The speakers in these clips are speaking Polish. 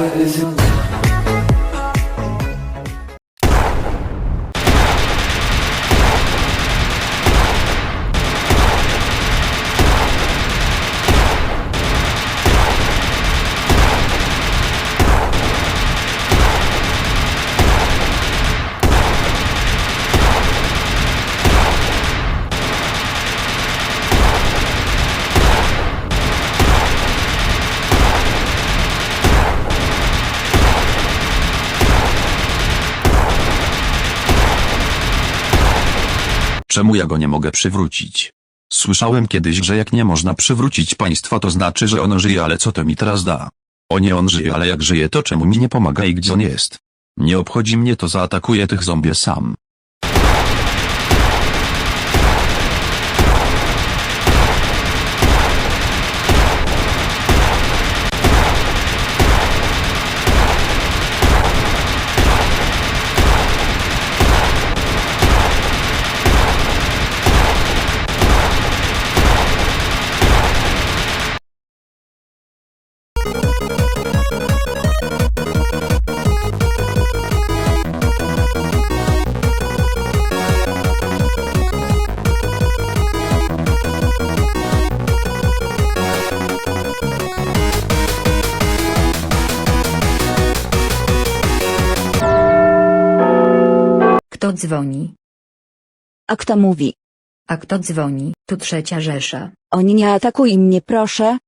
what is your Czemu ja go nie mogę przywrócić? Słyszałem kiedyś, że jak nie można przywrócić państwa to znaczy, że ono żyje, ale co to mi teraz da? O nie on żyje, ale jak żyje to czemu mi nie pomaga i gdzie on jest? Nie obchodzi mnie to zaatakuję tych zombie sam. Kto dzwoni? A kto mówi? A kto dzwoni? Tu trzecia Rzesza. Oni nie atakuj mnie proszę.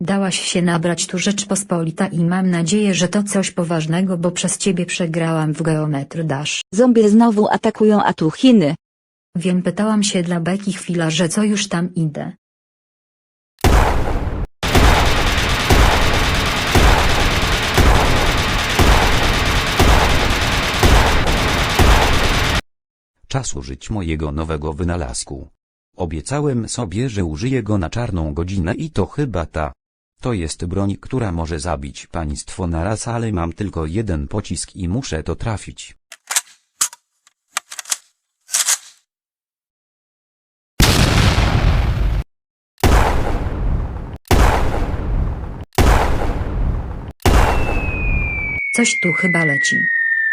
Dałaś się nabrać tu Rzeczpospolita i mam nadzieję, że to coś poważnego, bo przez ciebie przegrałam w geometr dasz. Zombie znowu atakują, a tu Chiny. Wiem, pytałam się dla Beki chwila, że co już tam idę. Czas użyć mojego nowego wynalazku. Obiecałem sobie, że użyję go na czarną godzinę i to chyba ta. To jest broń, która może zabić państwo naraz, ale mam tylko jeden pocisk i muszę to trafić. Coś tu chyba leci.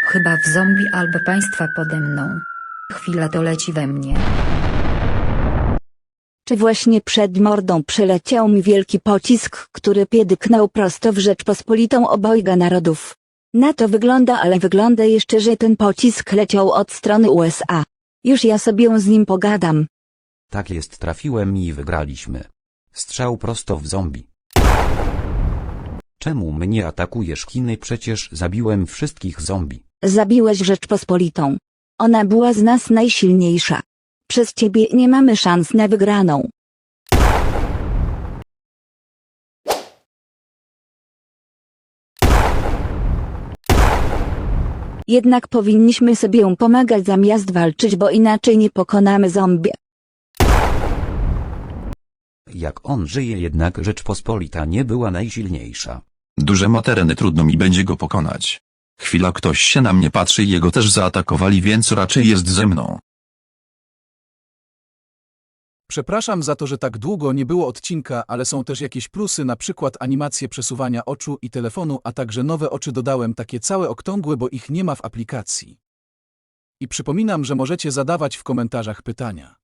Chyba w zombie albo państwa pode mną. Chwila to leci we mnie. Czy właśnie przed mordą przeleciał mi wielki pocisk, który piedyknął prosto w Rzeczpospolitą obojga narodów? Na to wygląda, ale wygląda jeszcze, że ten pocisk leciał od strony USA. Już ja sobie z nim pogadam. Tak jest, trafiłem i wygraliśmy. Strzał prosto w zombie. Czemu mnie atakujesz Chiny? Przecież zabiłem wszystkich zombie. Zabiłeś Rzeczpospolitą. Ona była z nas najsilniejsza. Przez ciebie nie mamy szans na wygraną. Jednak powinniśmy sobie pomagać zamiast walczyć, bo inaczej nie pokonamy zombie. Jak on żyje jednak Rzeczpospolita nie była najsilniejsza. Duże ma tereny trudno mi będzie go pokonać. Chwila ktoś się na mnie patrzy jego też zaatakowali więc raczej jest ze mną. Przepraszam za to, że tak długo nie było odcinka, ale są też jakieś plusy, na przykład animacje przesuwania oczu i telefonu, a także nowe oczy dodałem takie całe okrągłe, bo ich nie ma w aplikacji. I przypominam, że możecie zadawać w komentarzach pytania.